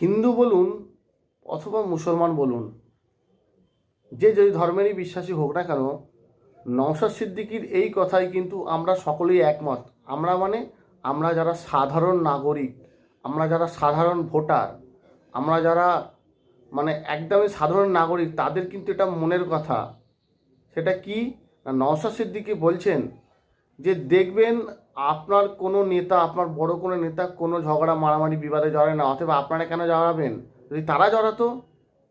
হিন্দু বলুন অথবা মুসলমান বলুন, যে যে ধর্মেরই বিশ্বাসী হোক না কেন, নওশাদ সিদ্দিকির এই কথাই কিন্তু আমরা সকলেই একমত। আমরা মানে আমরা যারা সাধারণ নাগরিক, আমরা যারা সাধারণ ভোটার, আমরা যারা মানে একদমই সাধারণ নাগরিক, তাদের কিন্তু এটা মনের কথা। সেটা কি? না, নওশাদ সিদ্দিকি বলছেন যে দেখবেন আপনার কোনো নেতা, আপনার বড় কোনো নেতা কোনো ঝগড়া, মারামারি, বিবাদে জড়ায় না। অথবা আপনারা কেন জড়াবেন? যদি তারা জড়াতো,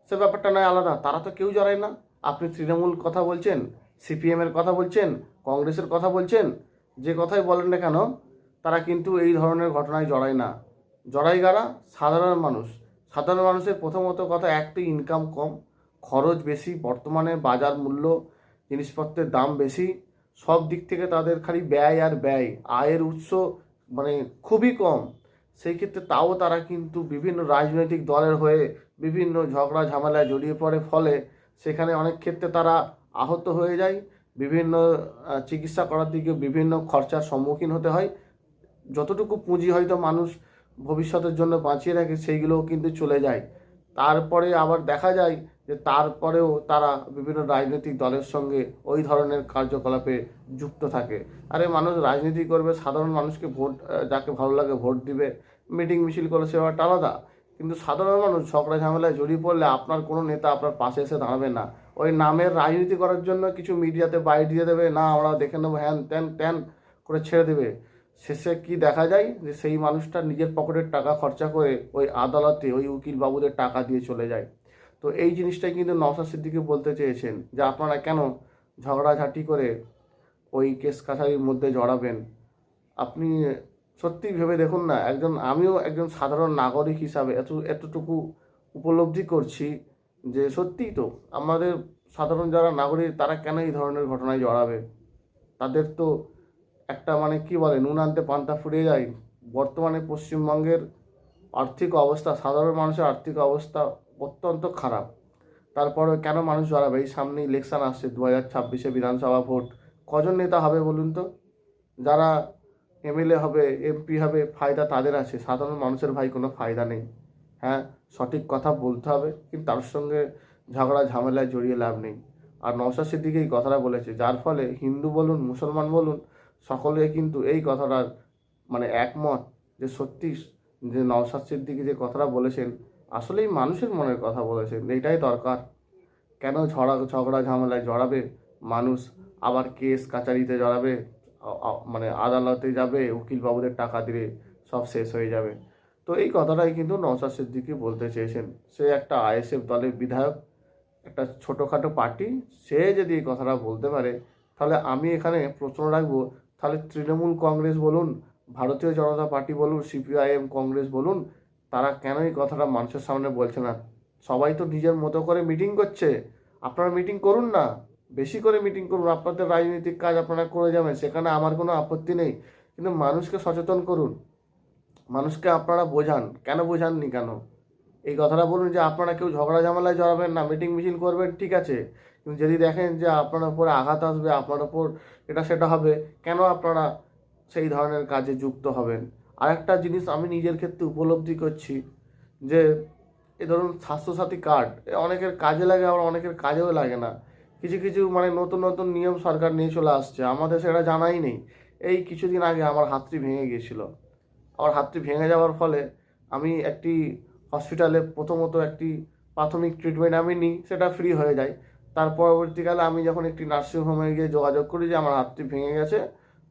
সে ব্যাপারটা নয় আলাদা। তারা তো কেউ জড়ায় না। আপনি তৃণমূল কথা বলছেন সিপিএমের কথা বলছেন, কংগ্রেসের কথা বলছেন, যে কথাই বলেন না কেন, তারা কিন্তু এই ধরনের ঘটনায় জড়ায় না। জড়াই গারা সাধারণ মানুষ। সাধারণ মানুষের প্রথমত কথা, এক ইনকাম কম, খরচ বেশি, বর্তমানে বাজার মূল্য, জিনিসপত্রের দাম বেশি সব দিক থেকে তাদের খালি ব্যয় আর ব্যয়। আয়ের উৎস মানে খুবই কম। সেই ক্ষেত্রে তাও তারা কিন্তু বিভিন্ন রাজনৈতিক দলের হয়ে বিভিন্ন ঝগড়া ঝামেলায় জড়িয়ে পড়ে, ফলে সেখানে অনেক ক্ষেত্রে তারা আহত হয়ে যায়। বিভিন্ন চিকিৎসা করার দিকে বিভিন্ন খরচার সম্মুখীন হতে হয়। যতটুকু পুঁজি হয়তো মানুষ ভবিষ্যতের জন্য বাঁচিয়ে রাখে, সেইগুলোও কিন্তু চলে যায়। তারপরে আবার দেখা যায় যে তারপরেও তারা বিভিন্ন রাজনৈতিক দলের সঙ্গে ওই ধরনের কার্যকলাপে যুক্ত থাকে। আর আরে মানুষ রাজনীতি করবে, সাধারণ মানুষকে ভোট যাকে ভালো লাগে ভোট দিবে, মিটিং মিছিল করলে সে ব্যাপারটা আলাদা। কিন্তু সাধারণ মানুষ ঝগড়া ঝামেলায় জড়িয়ে পড়লে আপনার কোনো নেতা আপনার পাশে এসে দাঁড়াবে না। ওই নামের রাজনীতি করার জন্য কিছু মিডিয়াতে বাইরে দিয়ে দেবে, না, আমরা দেখে নেব, হ্যান ত্যান ত্যান করে ছেড়ে দেবে। শেষে কি দেখা যায়? যে সেই মানুষটা নিজের পকেটের টাকা খরচা করে ওই আদালতে ওই উকিল বাবুদের টাকা দিয়ে চলে যায়। তো এই জিনিসটাই কিন্তু নওশাদ সিদ্দিকি বলতে চেয়েছেন যে আপনারা কেন ঝগড়াঝাটি করে ওই কেস কাছারির মধ্যে জড়াবেন? আপনি সত্যি ভেবে দেখুন না, একজন আমিও একজন সাধারণ নাগরিক হিসাবে এত, এতটুকু উপলব্ধি করছি যে সত্যিই তো আমাদের সাধারণ যারা নাগরিক তারা কেন এই ধরনের ঘটনায় জড়াবে? তাদের তো একটা মানে কি বলে, নুন আনতে পান্তা ফুরিয়ে যায়। বর্তমানে পশ্চিমবঙ্গের আর্থিক অবস্থা, সাধারণ মানুষের আর্থিক অবস্থা অত্যন্ত খারাপ। তারপরে কেন মানুষ জড়াবে? এই সামনে ইলেকশন আসছে দু হাজার ছাব্বিশে বিধানসভা ভোট। কজন নেতা হবে বলুন তো? যারা এমএলএ হবে, এমপি হবে, ফায়দা তাদের আছে। সাধারণ মানুষের ভাই কোনো ফায়দা নেই। হ্যাঁ সঠিক কথা বলতে হবে, কিন্তু তার সঙ্গে ঝগড়া, ঝামেলায় জড়িয়ে লাভ নেই। আর নওশাদ সিদ্দিকি এই কথাটা বলেছে, যার ফলে হিন্দু বলুন, মুসলমান বলুন, সকলে কিন্তু এই কথাটার মানে একমত যে সত্যি যে নওশাদ সিদ্দিকি যে কথাটা বলেছেন আসলেই মানুষের মনের কথা বলেছেন, এইটাই দরকার। কেন ঝড়া, ঝগড়া, ঝামেলায় জড়াবে? মানুষ আবার কেস কাচারিতে জড়াবে মানে আদালতে যাবে উকিল বাবুদের টাকা দিলে সব শেষ হয়ে যাবে। তো এই কথাটাই কিন্তু নওশাদ সিদ্দিকি বলতে চেয়েছেন। সে একটা আইএসএফ দলের বিধায়ক, একটা ছোটোখাটো পার্টি, সে যদি এই কথাটা বলতে পারে, তাহলে আমি এখানে প্রশ্ন রাখব, তাহলে তৃণমূল কংগ্রেস বলুন, ভারতীয় জনতা পার্টি বলুন, সিপিআইএম কংগ্রেস বলুন তারা কেন এই কথাটা মানুষের সামনে বলছে না? সবাই তো নিজের মতো করে মিটিং করছে। আপনারা মিটিং করুন না। বেশি করে মিটিং করুন। আপনাদের রাজনৈতিক কাজ আপনারা করে যাবেন। সেখানে আমার কোনো আপত্তি নেই। কিন্তু মানুষকে সচেতন করুন। মানুষকে আপনারা বোঝান। কেন বোঝাননি কেন? এই কথাটা বলুন যে আপনারা কেউ ঝগড়া ঝামেলায় জড়াবেন না। মিটিং মিছিল করবেন, ঠিক আছে। কিন্তু যদি দেখেন যে আপনার উপরে আঘাত আসবে, আপনার উপর এটা সেটা হবে, কেন আপনারা সেই ধরনের কাজে যুক্ত হবেন? আরেকটা জিনিস আমি নিজের ক্ষেত্রে উপলব্ধি করছি যে, এ ধরুন স্বাস্থ্যসাথী কার্ড অনেকের কাজে লাগে, আবার অনেকের কাজেও লাগে না। কিছু কিছু মানে নতুন নতুন নিয়ম সরকার নিয়ে চলে আসছে। আমাদের সেটা জানাই নেই। এই কিছুদিন আগে আমার হাতটি ভেঙে গিয়েছিল। আমার হাতটি ভেঙে যাওয়ার ফলে আমি একটি হসপিটালে প্রথমত একটি প্রাথমিক ট্রিটমেন্ট আমি নিই, সেটা ফ্রি হয়ে যায়। তার পরবর্তীকালে আমি যখন একটি নার্সিংহোমে গিয়ে যোগাযোগ করি যে, আমার হাতটি ভেঙে গেছে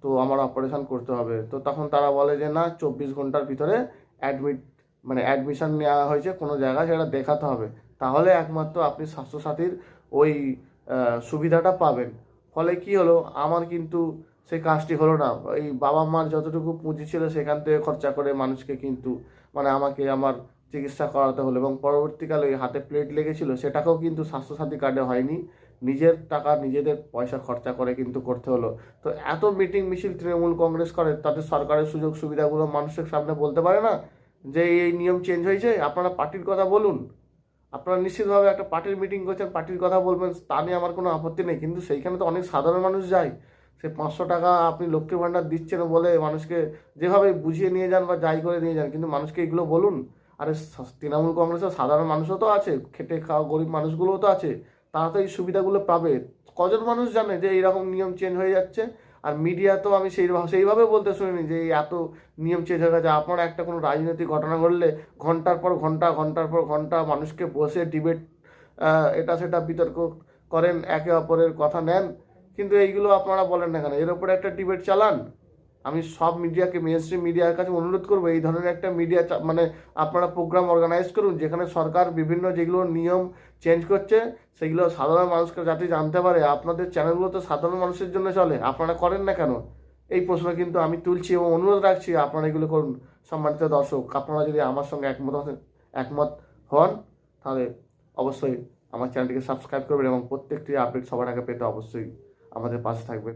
তো আমার অপারেশন করতে হবে। তো তখন তারা বলে যে, না, চব্বিশ ঘণ্টার ভিতরে অ্যাডমিট মানে অ্যাডমিশান নেওয়া হয়েছে কোনো জায়গায়, সেটা দেখাতে হবে। তাহলে একমাত্র আপনি স্বাস্থ্যসাথীর ওই সুবিধাটা পাবেন। ফলে কি হলো, আমার কিন্তু সেই কাজটি হলো না। এই বাবা মার যতটুকু পুঁজি ছিল, সেখান থেকে খরচা করে মানুষকে কিন্তু মানে আমাকে আমার চিকিৎসা করাতে হলো এবং পরবর্তীকালে ওই হাতে প্লেট লেগেছিল, সেটাকেও কিন্তু স্বাস্থ্যসাথী কার্ডে হয়নি। নিজের টাকা, নিজেদের পয়সা খরচা করে কিন্তু করতে হলো। তো এত মিটিং মিছিল তৃণমূল কংগ্রেস করে তাদের সরকারের সুযোগ সুবিধাগুলো মানুষের সামনে বলতে পারে না যে এই নিয়ম চেঞ্জ হয়েছে, আপনারা পার্টির কথা বলুন। আপনারা নিশ্চিতভাবে একটা পার্টির মিটিং করছেন, পার্টির কথা বলবেন, তা নিয়ে আমার কোনো আপত্তি নেই। কিন্তু সেইখানে তো অনেক সাধারণ মানুষ যায়। সে পাঁচশো টাকা আপনি লক্ষ্মীর ভাণ্ডার দিচ্ছেন বলে মানুষকে যেভাবে বুঝিয়ে নিয়ে যান বা যাই করে নিয়ে যান, কিন্তু মানুষকে এগুলো বলুন। আরে তৃণমূল কংগ্রেসের সাধারণ মানুষও তো আছে, খেটে খাওয়া গরিব মানুষগুলোও তো আছে। তারা তো এই সুবিধাগুলো পাবে। কজন মানুষ জানে যে এইরকম নিয়ম চেঞ্জ হয়ে যাচ্ছে? আর মিডিয়া তো আমি সেই সেইভাবে বলতে শুনিনি যে এত নিয়ম চেঞ্জ হয়ে গেছে। আপনারা একটা কোনো রাজনৈতিক ঘটনা ঘটলে ঘণ্টার পর ঘণ্টা, ঘণ্টার পর ঘণ্টা মানুষকে বসে ডিবেট এটা সেটা বিতর্ক করেন, একে অপরের কথা নেন। কিন্তু এইগুলো আপনারা বলেন না কেন? এর উপরে একটা ডিবেট চালান। আমি সব মিডিয়াকে মেন স্ট্রিম মিডিয়ার কাছে অনুরোধ করব, এই ধরনের একটা মিডিয়া মানে আপনারা প্রোগ্রাম অর্গানাইজ করুন, যেখানে সরকার বিভিন্ন যেগুলো নিয়ম চেঞ্জ করছে, সেগুলো সাধারণ মানুষকে যাতে জানতে পারে। আপনাদের চ্যানেলগুলো তো সাধারণ মানুষের জন্য চলে, আপনারা করেন না কেন? এই প্রশ্ন কিন্তু আমি তুলছি এবং অনুরোধ রাখছি, আপনারা এগুলো করুন। সম্মানিত দর্শক, আপনারা যদি আমার সঙ্গে একমত একমত হন, তাহলে অবশ্যই আমার চ্যানেলটিকে সাবস্ক্রাইব করবেন এবং প্রত্যেকটি আপডেট সবার আগে পেতে অবশ্যই আমাদের পাশে থাকবেন।